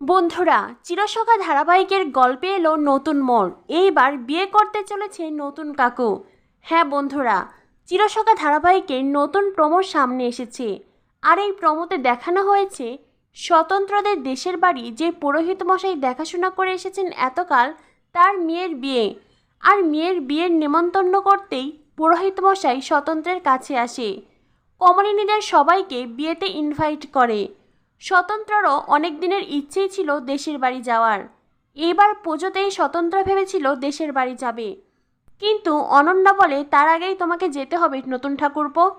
বন্ধুরা, চিরসখা ধারাবাহিকের গল্পে এলো নতুন মোড়। এইবার বিয়ে করতে চলেছে নতুন কাকু। হ্যাঁ বন্ধুরা, চিরসখা ধারাবাহিকের নতুন প্রমোর সামনে এসেছে। আর এই প্রমোতে দেখানো হয়েছে স্বতন্ত্রদের দেশের বাড়ি যে পুরোহিত মশাই দেখাশোনা করে এসেছেন এতকাল তার মেয়ের বিয়ে। আর মেয়ের বিয়ের নেমন্তন্ন করতেই পুরোহিত মশাই স্বতন্ত্রের কাছে আসে। কমলিনীদের সবাইকে বিয়েতে ইনভাইট করে। স্বতন্ত্ররও অনেক দিনের ইচ্ছেই ছিল দেশের বাড়ি যাওয়ার। এবার পুজোতেই স্বতন্ত্র ভেবেছিল দেশের বাড়ি যাবে। কিন্তু অনন্যা বলে, তার আগেই তোমাকে যেতে হবে, নতুন ঠাকুরপো।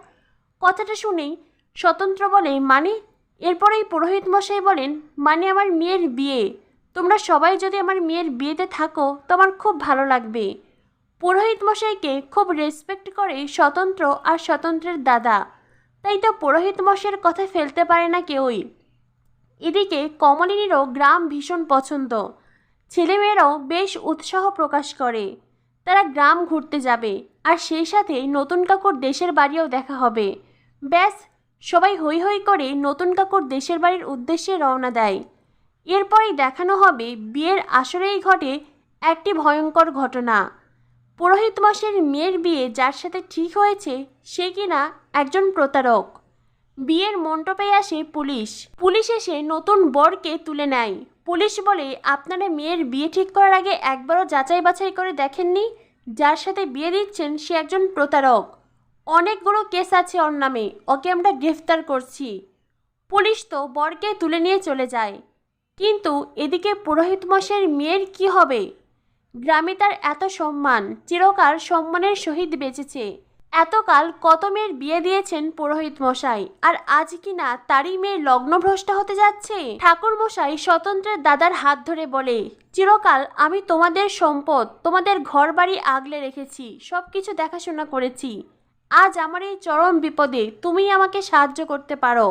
কথাটা শুনেই স্বতন্ত্র বলে মানে? এরপরেই পুরোহিত মশাই বলেন মানে আমার মেয়ের বিয়ে। তোমরা সবাই যদি আমার মেয়ের বিয়েতে থাকো, তোমার খুব ভালো লাগবে। পুরোহিত মশাইকে খুব রেসপেক্ট করে স্বতন্ত্র আর স্বতন্ত্রের দাদা। তাই তো পুরোহিত মশাইয়ের কথা ফেলতে পারে না কেউই। এদিকে কমলিনীরও গ্রাম ভীষণ পছন্দ। ছেলেমেয়েরাও বেশ উৎসাহ প্রকাশ করে। তারা গ্রাম ঘুরতে যাবে আর সেই সাথে নতুন কাকুর দেশের বাড়িও দেখা হবে। ব্যাস, সবাই হই হই করে নতুন কাকুর দেশের বাড়ির উদ্দেশ্যে রওনা দেয়। এরপরেই দেখানো হবে বিয়ের আসরেই ঘটে একটি ভয়ঙ্কর ঘটনা। পুরোহিত মাসের মেয়ের বিয়ে যার সাথে ঠিক হয়েছে সে কিনা একজন প্রতারক। বিয়ের মণ্ডপে আসে পুলিশ। পুলিশ এসে নতুন বরকে তুলে নেয়। পুলিশ বলে, আপনারা মেয়ের বিয়ে ঠিক করার আগে একবারও যাচাই বাছাই করে দেখেননি? যার সাথে বিয়ে দিচ্ছেন সে একজন প্রতারক। অনেকগুলো কেস আছে ওর নামে, ওকে আমরা গ্রেফতার করছি। পুলিশ তো বরকে তুলে নিয়ে চলে যায়। কিন্তু এদিকে পুরোহিত মশাইয়ের মেয়ের কি হবে? গ্রামে তার এত সম্মান, চিরকাল সম্মানের সহিত বেঁচেছে। এতকাল কত মেয়ের বিয়ে দিয়েছেন পুরোহিত মশাই? আর আজ কি না তারই মেয়ের লগ্নভ্রষ্ট হতে যাচ্ছে? ঠাকুর মশাই স্বতন্ত্রের দাদার হাত ধরে বলে, চিরকাল আমি তোমাদের সম্পদ, তোমাদের ঘর বাড়ি আগলে রেখেছি সব কিছু দেখাশোনা করেছি। আজ আমার এই চরম বিপদে তুমি আমাকে সাহায্য করতে পারো।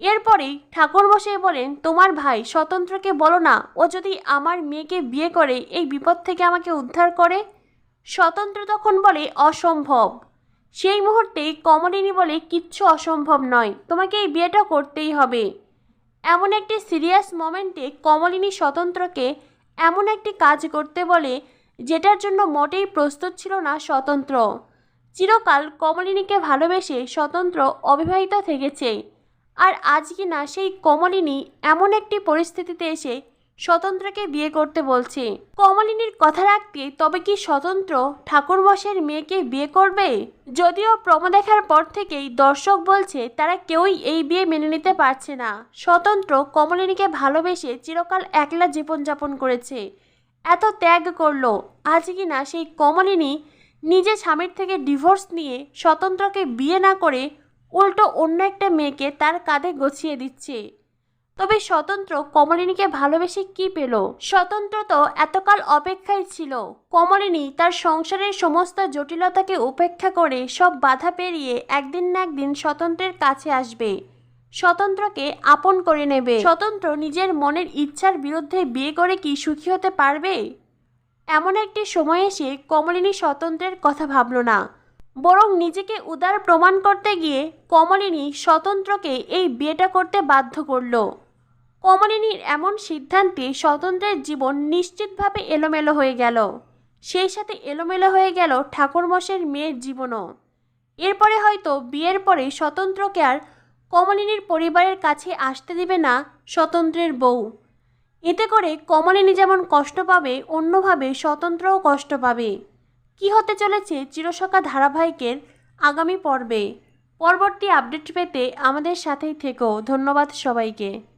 এরপরেই ঠাকুরমশাই বলেন, তোমার ভাই স্বতন্ত্রকে বলো না, ও যদি আমার মেয়েকে বিয়ে করে, এই বিপদ থেকে আমাকে উদ্ধার করে? স্বতন্ত্র তখন বলে অসম্ভব। সেই মুহূর্তেই কমলিনী বলে, কিচ্ছু অসম্ভব নয়, তোমাকে এই বিয়েটা করতেই হবে। এমন একটি সিরিয়াস মোমেন্টে কমলিনী স্বতন্ত্রকে এমন একটি কাজ করতে বলে, যেটার জন্য মোটেই প্রস্তুত ছিল না স্বতন্ত্র। চিরকাল কমলিনীকে ভালোবেসে স্বতন্ত্র অবিবাহিত থেকেছে। আর আজ কি না সেই কমলিনী এমন একটি পরিস্থিতিতে এসে স্বতন্ত্রকে বিয়ে করতে বলছে। কমলিনীর কথা রাখতে তবে কি স্বতন্ত্র? ঠাকুরবশের মেয়েকে বিয়ে করবে? যদিও প্রমো দেখার পর থেকেই দর্শক বলছে, তারা কেউই এই বিয়ে মেনে নিতে পারছে না। স্বতন্ত্র কমলিনীকে ভালোবেসে চিরকাল একলা জীবনযাপন করেছে। এত ত্যাগ করল। আজ কি না সেই কমলিনী নিজে স্বামীর থেকে ডিভোর্স নিয়ে স্বতন্ত্রকে বিয়ে না করে উল্টো অন্য একটা মেয়েকে তার কাঁধে গছিয়ে দিচ্ছে। তবে স্বতন্ত্র কমলিনীকে ভালোবেসে কি পেল? স্বতন্ত্র তো এতকাল অপেক্ষায় ছিল। কমলিনী তার সংসারের সমস্ত জটিলতাকে উপেক্ষা করে সব বাধা পেরিয়ে একদিন না একদিন স্বতন্ত্রের কাছে আসবে। স্বতন্ত্রকে আপন করে নেবে। স্বতন্ত্র নিজের মনের ইচ্ছার বিরুদ্ধে বিয়ে করে কি সুখী হতে পারবে? এমন একটি সময় এসে কমলিনী স্বতন্ত্রের কথা ভাবল না। বরং নিজেকে উদার প্রমাণ করতে গিয়ে কমলিনী স্বতন্ত্রকে এই বিয়েটা করতে বাধ্য করল। কমলিনীর এমন সিদ্ধান্তে স্বতন্ত্রের জীবন নিশ্চিতভাবে এলোমেলো হয়ে গেল। সেই সাথে এলোমেলো হয়ে গেল ঠাকুরমশের মেয়ের জীবনও। এরপরে হয়তো বিয়ের পরে স্বতন্ত্রকে আর কমলিনীর পরিবারের কাছে আসতে দিবে না স্বতন্ত্রের বউ। এতে করে কমলিনী যেমন কষ্ট পাবে, অন্যভাবে স্বতন্ত্রও কষ্ট পাবে। কি হতে চলেছে চিরসকা ধারাবাহিকের আগামী পর্বে? পরবর্তী আপডেট পেতে আমাদের সাথেই থেকো। ধন্যবাদ সবাইকে।